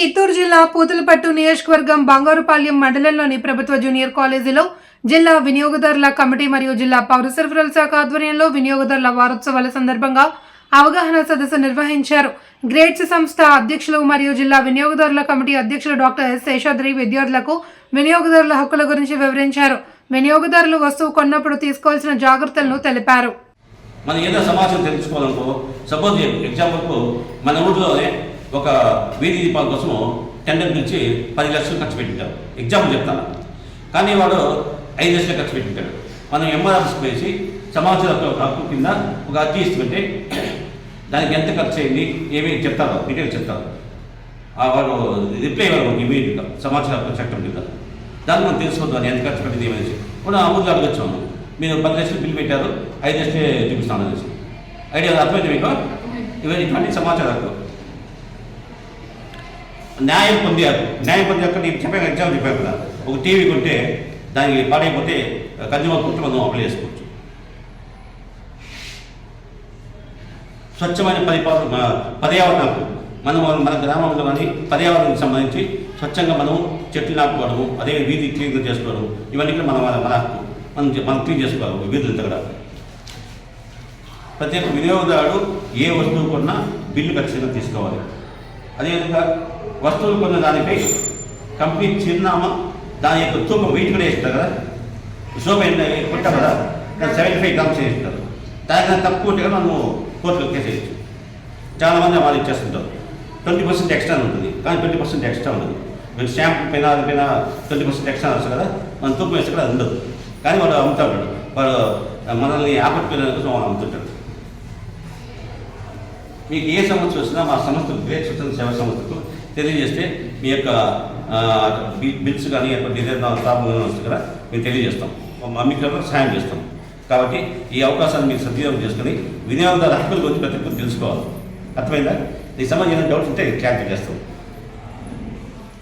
చిత్తూరు జిల్లా పూతలపట్టు నియోజకవర్గం బంగారుపాలెం మండలంలోని ప్రభుత్వ జూనియర్ కాలేజీలో జిల్లా వినియోగదారుల కమిటీ మరియు జిల్లా పౌర సరఫరాల శాఖ ఆధ్వర్యంలో వినియోగదారుల వారోత్సవాల సందర్భంగా అవగాహన సదస్సు నిర్వహించారు. గ్రేడ్స్ సంస్థ అధ్యక్షులు మరియు జిల్లా వినియోగదారుల కమిటీ అధ్యక్షులు డాక్టర్ ఎస్ శేషాద్రి విద్యార్థులకు వినియోగదారుల హక్కుల గురించి వివరించారు. వినియోగదారులు వస్తువు కొన్నప్పుడు తీసుకోవాల్సిన జాగ్రత్తలను తెలిపారు. మనం ఏదో సమాచారం తెలుసుకోవాలనుకో సపోజ్ ఎగ్జాంపుల్కు మన ఊళ్ళోనే ఒక వీధి దీపాల కోసం టెండర్ పిలిచి పది లక్షలు ఖర్చు పెట్టింటారు. ఎగ్జాంపుల్ చెప్తాను కానీ వాడు ఐదు లక్షలు ఖర్చు పెట్టింటాడు. మనం ఎంఆర్ఎఫ్స్కి వేసి సమాచార హక్కు- కింద ఒక అర్జీ ఇస్తుంటే దానికి ఎంత ఖర్చు అయింది ఏమి చెప్తారు డీటెయిల్స్ చెప్తారు. ఆ వాడు రిప్లై ఇవ్వాలి ఇమీడియట్గా సమాచార హక్కు చట్టం కింద. దాన్ని మనం తెలుసుకోవద్దు ఎంత ఖర్చు పెట్టింది ఏమనేసి. ఇప్పుడు ఊళ్ళో అడగచ్చాము మీరు పది లక్షలు బిల్ పెట్టారు ఐదు లక్షలే చూపిస్తాను అనేసి ఐడియా అర్థమైంది మీకు? ఇవన్నీ ఇటువంటి సమాచారం హక్కు. న్యాయం పొందారు న్యాయం పొందాక నేను చెప్పాను ఎగ్జామ్ చెప్పాను కదా. ఒక టీవీ కొంటే దానికి పాడైపోతే కన్జ్యూమర్ కోర్టు మనం అప్లై చేసుకోవచ్చు. స్వచ్ఛమైన పరిపాలన మన పర్యావరణ మనం మన గ్రామంలో కానీ పర్యావరణానికి సంబంధించి స్వచ్ఛంగా మనం చెట్లు నాటుకోవడము అదే వీధి క్లీన్ చేసుకోవడం ఇవన్నీ కూడా మనం మన హక్కు. మనం మనం క్లీన్ చేసుకోవాలి వీధులు దగ్గర ప్రతి ఒక్క వినియోగదారుడు ఏ వస్తువు కొన్నా బిల్లు ఖచ్చితంగా తీసుకోవాలి. అదేవిధంగా వస్తువులు కొన్న దానిపై కంపెనీ చిరునామా దాని యొక్క తూకం వెయిట్ కూడా వేస్తారు కదా? సోప్ కొట్ట కదా దాన్ని సెవెంటీ ఫైవ్ గ్రామ్స్ వేస్తారు. దానికన్నా తక్కువ ఉంటే కదా మనము కోర్టులో కేసేయచ్చు చాలామంది వాళ్ళు ఇచ్చేస్తుంటారు. ట్వంటీ పర్సెంట్ ఎక్స్ట్రా ఉంటుంది. కానీ ట్వంటీ పర్సెంట్ ఎక్స్ట్రా ఉండదు. మీరు షాంపూ పైన పైన ట్వంటీ పర్సెంట్ ఎక్స్ట్రా వస్తుంది కదా? మనం తూకం వేస్తే కూడా అది ఉండదు. కానీ వాడు అమ్ముతాడు. వాడు మనల్ని ఆపట్టుకునే కోసం వాడు అమ్ముతుంటాడు. మీకు ఏ సమస్య వచ్చినా మా సంస్థకు గ్రేట్ సేవ సేవా సంస్థకు తెలియజేస్తే మీ యొక్క బిల్స్ కానీ యొక్క ఏదైనా ప్రాబ్లం కదా మేము తెలియజేస్తాం. మా మీకు ఎవరికి సహాయం చేస్తాం. కాబట్టి ఈ అవకాశాన్ని మీరు సద్వినియోగం చేసుకుని వినియోగదారు హక్కుల గురించి ప్రతి ఒక్కరు తెలుసుకోవాలి. అర్థమైందా? ఈ సంబంధించిన డౌట్స్ ఉంటే క్లారిఫై చేస్తాం.